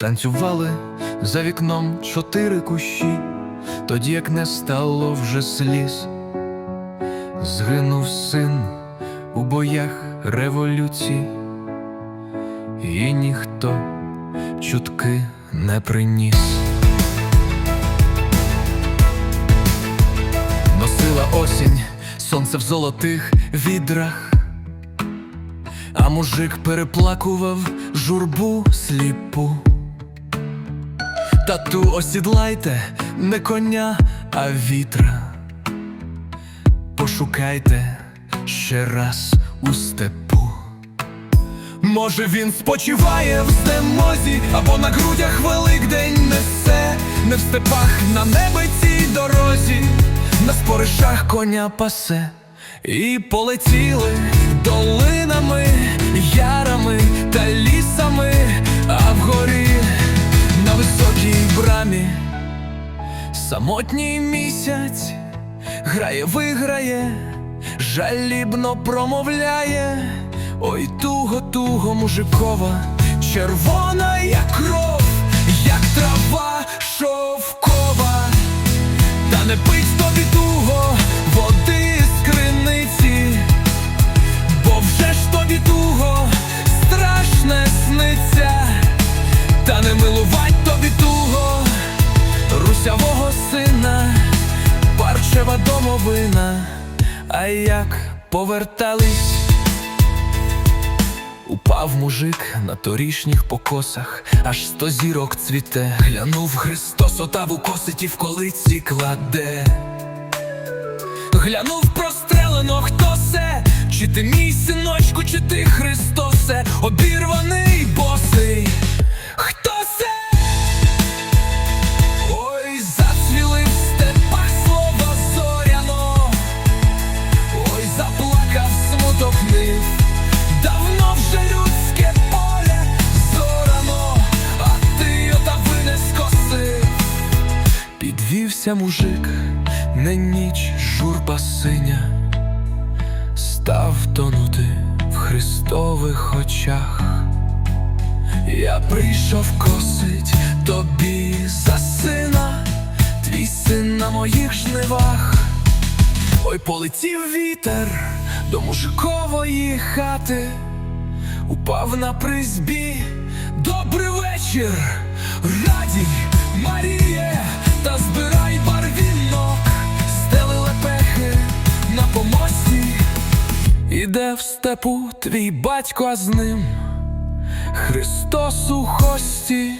Танцювали за вікном чотири кущі, тоді як не стало вже сліз, згинув син у боях революції, і ніхто чутки не приніс. Носила осінь, сонце в золотих відрах, а мужик переплакував журбу сліпу. Тату осідлайте не коня, а вітра. Пошукайте ще раз у степу. Може він спочиває в знемозі, або на грудях Великдень несе, не в степах на небе цій дорозі, на споришах коня пасе, і полетіли долинами, ярами самотній місяць грає, виграє, жалібно промовляє. Ой, туго, туго, мужикова, червона, як кров, як трава парчева домовина, а як повертались. Упав мужик на торішніх покосах, аж сто зірок цвіте. Глянув Христос, отаву косить і в колиці кладе. Глянув прострелено, хто се, чи ти мій синочку, чи ти Христосе, обірваний босий. Підвівся мужик, не ніч журба синя, став тонути в Христових очах. Я прийшов косить тобі за сина, твій син на моїх жнивах. Ой, полетів вітер до мужикової хати, упав на призбі. Добрий вечір, радій, Маріє, та збирай Іде в степу твій батько, з ним Христос у хості.